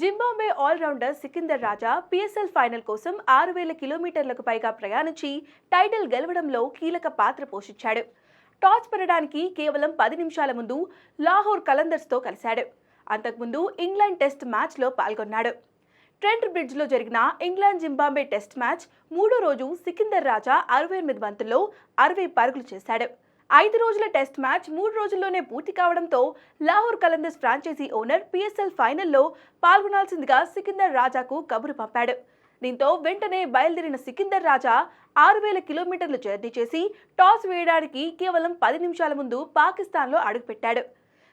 Zimbabwe all rounder Sikandar Raza PSL final కోసం ఆరు వేల కిలోమీటర్లకు పైగా ప్రయాణించి టైటిల్ గెలవడంలో కీలక పాత్ర పోషించాడు. టాస్ పెరగడానికి కేవలం పది నిమిషాల ముందు లాహోర్ కలందర్స్తో కలిశాడు. అంతకుముందు ఇంగ్లాండ్ టెస్ట్ మ్యాచ్లో పాల్గొన్నాడు. ట్రెంట్ బ్రిడ్జ్లో జరిగిన ఇంగ్లాండ్ జింబాబ్వే టెస్ట్ మ్యాచ్ మూడో రోజు సికిందర్ రాజా అరవై ఎనిమిది బంతుల్లో అరవై పరుగులు చేశాడు. ఐదు రోజుల టెస్ట్ మ్యాచ్ మూడు రోజుల్లోనే పూర్తి కావడంతో Lahore Qalandars franchise owner PSL ఫైనల్లో పాల్గొనాల్సిందిగా సికిందర్ రాజాకు కబురు పంపాడు. దీంతో వెంటనే బయలుదేరిన సికిందర్ రాజా ఆరు వేల కిలోమీటర్లు జర్నీ చేసి టాస్ వేయడానికి కేవలం పది నిమిషాల ముందు పాకిస్తాన్లో అడుగుపెట్టాడు.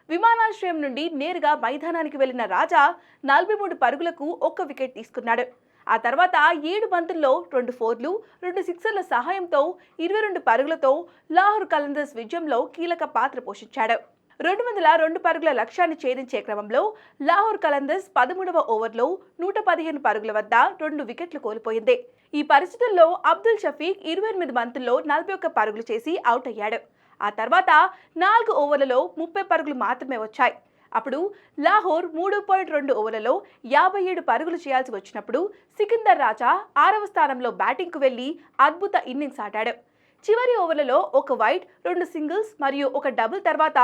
విమానాశ్రయం నుండి నేరుగా మైదానానికి వెళ్ళిన రాజా నలభై మూడు పరుగులకు ఒక్క వికెట్ తీసుకున్నాడు. ఆ తర్వాత ఏడు బంతుల్లో రెండు ఫోర్లు రెండు సిక్సర్ల సహాయంతో ఇరవై రెండు పరుగులతో లాహోర్ కలందర్స్ విజయంలో కీలక పాత్ర పోషించాడు. రెండు వందల రెండు పరుగుల లక్ష్యాన్ని ఛేదించే క్రమంలో లాహోర్ కలందర్స్ పదమూడవ ఓవర్లో నూట పదిహేను పరుగుల వద్ద రెండు వికెట్లు కోల్పోయింది. ఈ పరిస్థితుల్లో అబ్దుల్ షఫీక్ ఇరవై ఎనిమిది బంతుల్లో నలభై ఒక్క పరుగులు చేసి అవుట్ అయ్యాడు. ఆ తర్వాత నాలుగు ఓవర్లలో ముప్పై పరుగులు మాత్రమే వచ్చాయి. అప్పుడు లాహోర్ మూడు పాయింట్ రెండు ఓవర్లలో యాభై ఏడు పరుగులు చేయాల్సి వచ్చినప్పుడు సికిందర్ రాజా ఆరవ స్థానంలో బ్యాటింగ్కు వెళ్ళి అద్భుత ఇన్నింగ్స్ ఆడాడు. చివరి ఓవర్లలో ఒక వైట్ రెండు సింగిల్స్ మరియు ఒక డబుల్ తర్వాత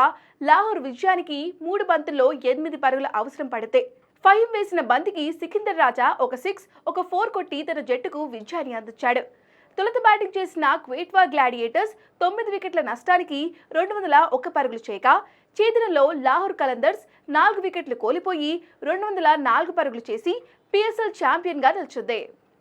లాహోర్ విజయానికి మూడు బంతుల్లో ఎనిమిది పరుగుల అవసరం పడితే ఫైవ్ వేసిన బంతికి సికిందర్ రాజా ఒక సిక్స్ ఒక ఫోర్ కొట్టి తన జట్టుకు విజయాన్ని అందించాడు. తొలుత బ్యాటింగ్ చేసిన క్వేట్వా గ్లాడియేటర్స్ తొమ్మిది వికెట్ల నష్టానికి రెండు వందల ఒక్క పరుగులు చేయగా చేతిలో లాహోర్ కలందర్స్ నాలుగు వికెట్లు కోల్పోయి రెండు వందల నాలుగు పరుగులు చేసి పిఎస్ఎల్ ఛాంపియన్గా నిలిచింది.